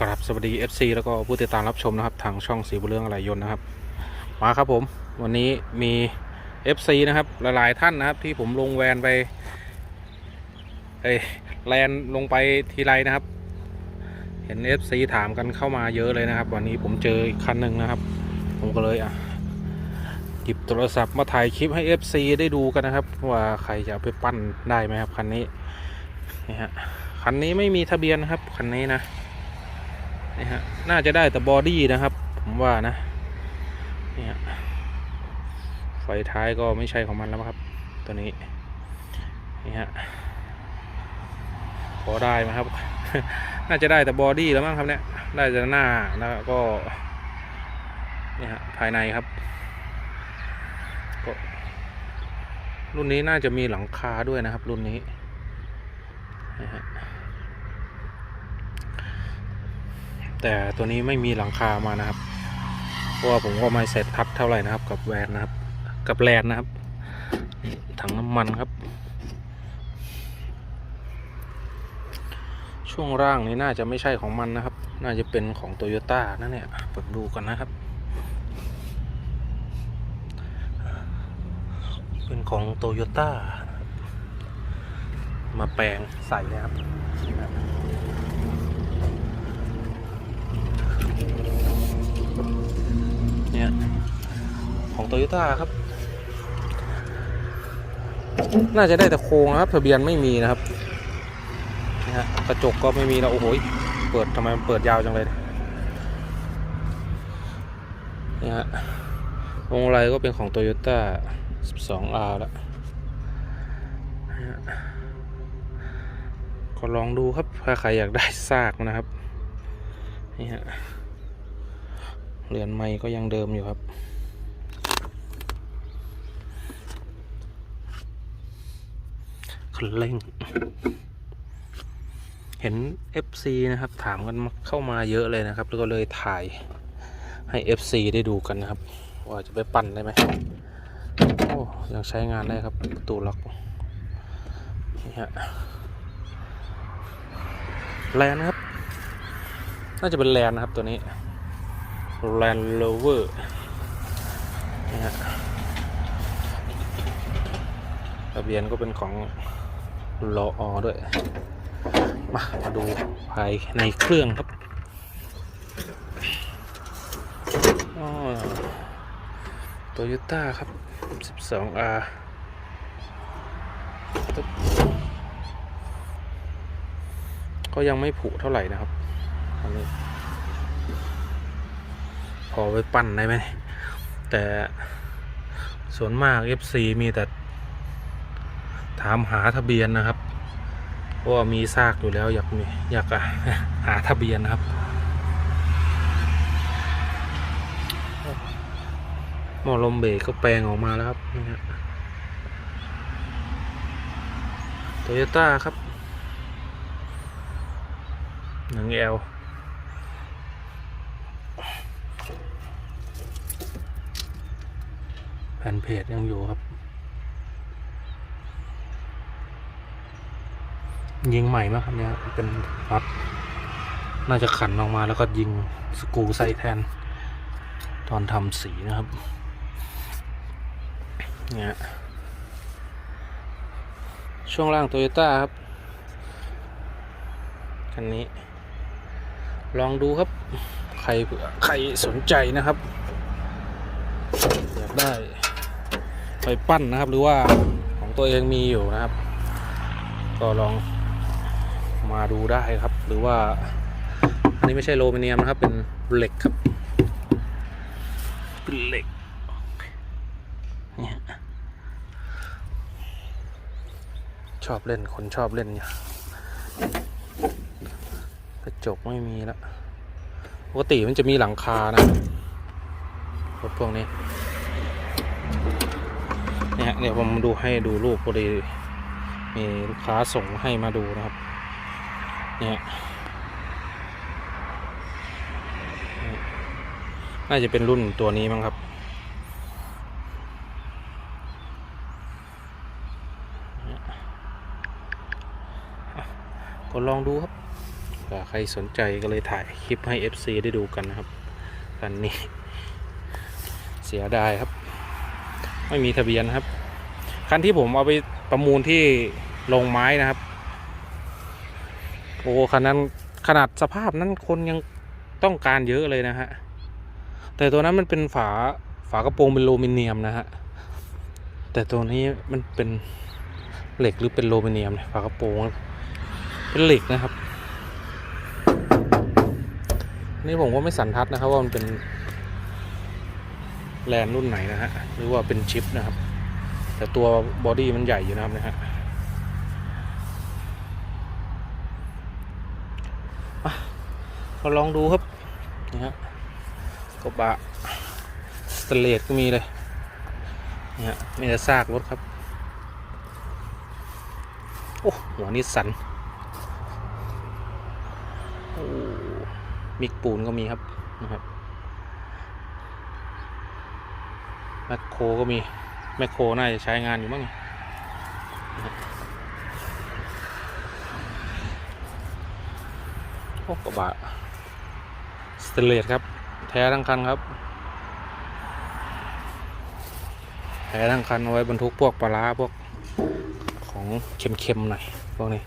กราบสวัสดี FC แล้วก็ผู้ติดตามรับชมนะครับ ทางช่องสีบุญเรื่องอะไรยนนะครับ มาครับผม วันนี้มี FC นะครับ หลายๆท่านนะครับ ที่ผมลงแวนไปเอ้แลนลงไปทีไรนะครับ เห็น FC ถามกันเข้ามาเยอะเลยนะครับ วันนี้ผมเจออีกคันหนึ่งนะครับ ผมก็เลยอะหยิบโทรศัพท์มาถ่ายคลิปให้ FC ได้ดูกันนะครับ ว่าใครจะไปปั้นได้ไหมครับคันนี้นี่ฮะคันนี้ไม่มีทะเบียนนะครับคันนี้นะ นี่ฮะน่าจะได้แต่บอดี้นะครับ ผมว่านะนี่ฮะไฟท้ายก็ไม่ใช่ของมันแล้วครับ ตัวนี้นี่ฮะพอได้ไหมครับ น่าจะได้แต่บอดี้แล้วมั้งครับเนี่ยได้แต่หน้าแล้วก็นี่ฮะภายในครับก็รุ่นนี้น่าจะมีหลังคาด้วยนะครับ รุ่นนี้นี่ฮะ แต่ตัวนี้ไม่มีหลังคามานะครับ เพราะว่าผมก็ไม่เสร็จทับเท่าไหร่นะครับ กับแวนนะครับ กับแลนนะครับ ถังน้ำมันครับ ช่วงล่างนี้น่าจะไม่ใช่ของมันนะครับ น่าจะเป็นของโตโยต้านะเนี่ยเปิดดูกันนะครับ เป็นของโตโยต้ามาแปลงใส่นะครับ ของโตโยต้าครับ น่าจะได้แต่โครงนะครับ ทะเบียนไม่มีนะครับนี่ฮะกระจกก็ไม่มีแล้วโอ้โหยเปิดทำไมมันเปิดยาวจังเลยนี่ฮะวงไรก็เป็นของโตโยต้า 12R แล้วก็ลองดูครับถ้าใครอยากได้ซากนะครับนี่ฮะเหรียญไม้ก็ยังเดิมอยู่ครับ คันเร่ง เห็น FC นะครับ ถามกันมาเข้ามาเยอะเลยนะครับ แล้วก็เลยถ่ายให้ FC ได้ดูกันนะครับ ว่าจะไปปั่นได้ไหมโอ้ยังใช้งานได้ครับประตูล็อกนี่ฮะแลนครับ น่าจะเป็นแลนนะครับตัวนี้ Land Rover นี่ฮะทะเบียนก็เป็นของ รออด้วย มา มาดูภายในเครื่องครับโตโยต้าครับ 12R ก็ยังไม่ผุเท่าไหร่นะครับอันนี้พอไปปั้นได้ไหม แต่ส่วนมาก FC มีแต่ ถามหาทะเบียนนะครับเพราะว่ามีซากอยู่แล้วอยากมีอยากหาทะเบียนนะครับ หมอลมเบรกก็แปลงออกมาแล้วครับนี่ฮะโตโยต้าครับหนังแอลแผ่นเพจยังอยู่ครับ ยิงใหม่มากครับเนี่ยเป็นน็อตน่าจะขันออกมาแล้วก็ยิงสกูใส่แทน ตอนทำสีนะครับ เนี่ยช่วงล่างโตโยต้าครับคันนี้ ลองดูครับ ใครเผื่อใครสนใจนะครับอยากได้ไปปั้นนะครับ หรือว่าของตัวเองมีอยู่นะครับ ก็ลอง มาดูได้ครับ หรือว่า อันนี้ไม่ใช่โลมิเนียมนะครับ เป็นเหล็กครับ เป็นเหล็กเนี่ยชอบเล่นคนชอบเล่นเนี่ยกระจกไม่มีแล้วปกติมันจะมีหลังคานะรถพวกนี้เนี่ยเดี๋ยวผมดูให้ดูรูปพอดีมีลูกค้าส่งให้มาดูนะครับ เนี่ยน่าจะเป็นรุ่นตัวนี้มั้งครับ ก็ลองดูครับผื่อใครสนใจก็เลยถ่ายคลิปให้ FC ได้ดูกันนะครับคันนี้ เสียดายครับ ไม่มีทะเบียนครับ คันที่ผมเอาไปประมูลที่โรงไม้นะครับ โอ้คันนั้นขนาดสภาพนั้นคนยังต้องการเยอะเลยนะฮะ แต่ตัวนั้นมันเป็นฝาฝากระโปรงเป็นโลมิเนียมนะฮะ แต่ตัวนี้มันเป็นเหล็กหรือเป็นโลมิเนียมเนี่ยฝากระโปรงเป็นเหล็กนะครับ นี่ผมก็ไม่สันทัดนะครับว่ามันเป็นแลนรุ่นไหนนะฮะ หรือว่าเป็นชิปนะครับ แต่ตัวบอดี้มันใหญ่อยู่นะครับนะฮะ ก็ลองดูครับนี่ฮะกระบะสเตเลสก็มีเลยนี่ฮะมีแต่ซากรถครับ โอ้หัวนิสสันโอ้มิกปูนก็มีครับนะครับแมคโครก็มีแมคโครน่าจะใช้งานอยู่มั้งเนี่ยนะฮะโอ้กระบะ นเลสครับ แท้ทั้งคันครับ แท้ทั้งคันเอาไว้บรรทุกพวกปลาพวกของเค็มๆหน่อยพวกนี้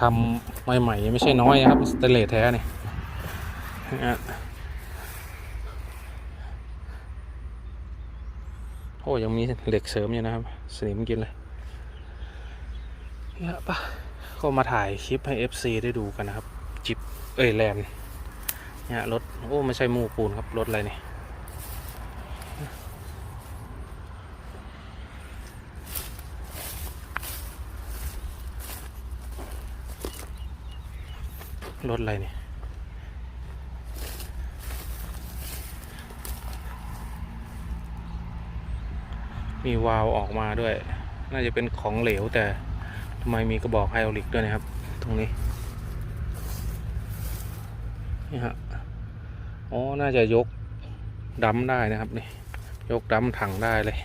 ทำใหม่ๆไม่ใช่น้อยครับสเตนเลสแท้นี่นะฮะโอ้ยังมีเหล็กเสริมอยู่นะครับ สนิมกินเลยเนี่ยปะก็มาถ่ายคลิปให้ FC ได้ดูกันนะครับ จิบ เอ้ยแลนด์ เนี่ยรถโอ้ไม่ใช่มูปูนครับรถอะไรนี่รถอะไรนี่มีวาล์วออกมาด้วย น่าจะเป็นของเหลวแต่ทำไมมีกระบอกไฮดรอลิกด้วยนะครับ ตรงนี้นี่ฮะ อ๋อ น่าจะยกดัมได้นะครับนี่ ยกดัมถังได้เลย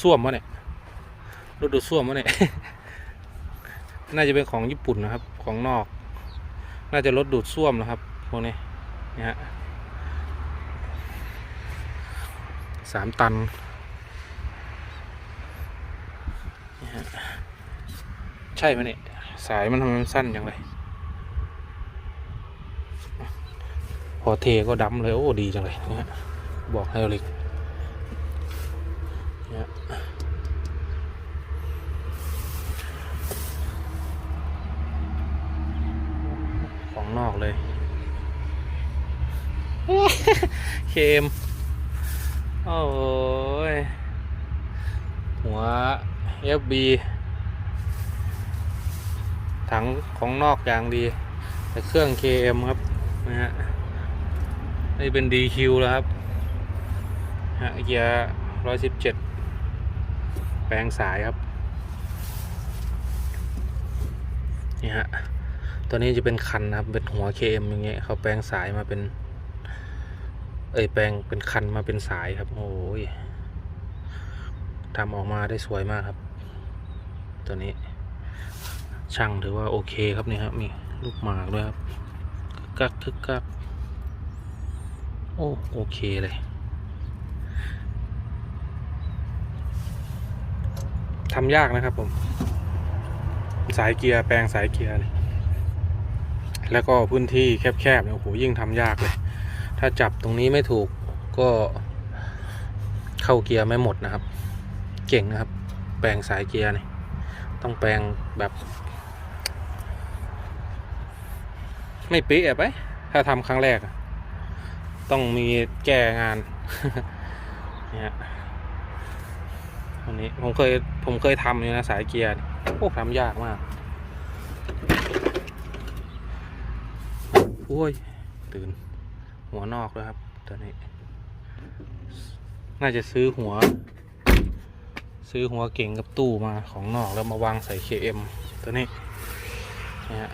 ส้วมวะเนี่ยรถดูดส้วมวะเนี่ย น่าจะเป็นของญี่ปุ่นนะครับ ของนอก น่าจะรถดูดส้วมนะครับพวกนี้นี่ฮะสามตันนี่ฮะใช่ไหมเนี่ย สายมันทำไมมันสั้นจังเลย พอเทก็ดำเลย โอ้ ดีจังเลยนะบอกไฮดรอลิกของนอกเลยเคมโอ้ย หัว FB ถังของนอกอย่างดี แต่เครื่อง KM ครับ นะฮะนี่เป็น DQ แล้วครับฮะเกียร์ร้อยสิบเจ็ดแปลงสายครับนี่ฮะตัวนี้จะเป็นคันนะครับ เป็นหัว KM อย่างเงี้ยเขาแปลงสายมาเป็น เอ้ยแปลงเป็นคันมาเป็นสายครับโอ้ยทำออกมาได้สวยมากครับ ตัวนี้ช่างถือว่าโอเคครับนี่ครับมีลูกหมากด้วยครับ กักคึกกักโอ้โอเคเลย ทำยากนะครับผม สายเกียร์แปลงสายเกียร์นี่แล้วก็พื้นที่แคบๆเนี่ยโอ้โหยิ่งทำยากเลย ถ้าจับตรงนี้ไม่ถูกก็เข้าเกียร์ไม่หมดนะครับ เก่งนะครับ แปลงสายเกียร์นี่ต้องแปลงแบบ ไม่เป๊ะไป ถ้าทำครั้งแรก ต้องมีแก้งานเนี่ยวันนี้ผมเคยผมเคยทำอยู่นะสายเกียร์โอ้ทำยากมากโอ้ย ตื่น หัวนอกด้วครับตัวนี้ น่าจะซื้อหัว ซื้อหัวเก่งกับตู้มาของนอกแล้วมาวางใส่ KM ตัวนี้เนะฮะ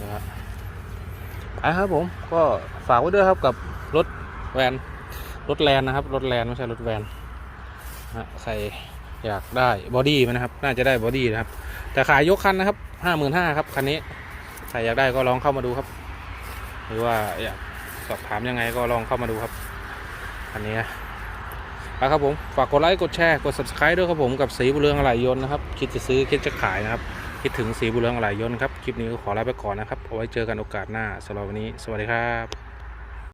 นะฮะอะครับผมก็ฝากไว้ด้วยครับกับรถแวนรถแลนนะครับ รถแลนไม่ใช่รถแวนฮะใครอยากได้บอดี้มันนะครับ น่าจะได้บอดี้นะครับ แต่ขายยกคันนะครับห้าหมื่นห้าครับคันนี้ใครอยากได้ก็ลองเข้ามาดูครับ หรือว่าอยากสอบถามยังไงก็ลองเข้ามาดูครับคันนี้นะครับผมฝากกดไลค์กดแชร์กด subscribe ด้วยครับผมกับสีบุเรืองอะไหล่ยนต์นะครับ คิดจะซื้อคิดจะขายนะครับ คิดถึงสีบุญเรืองอะไหล่ยนครับ คลิปนี้ก็ขอลาไปก่อนนะครับ เอาไว้เจอกันโอกาสหน้าสำหรับวันนี้ สวัสดีครับ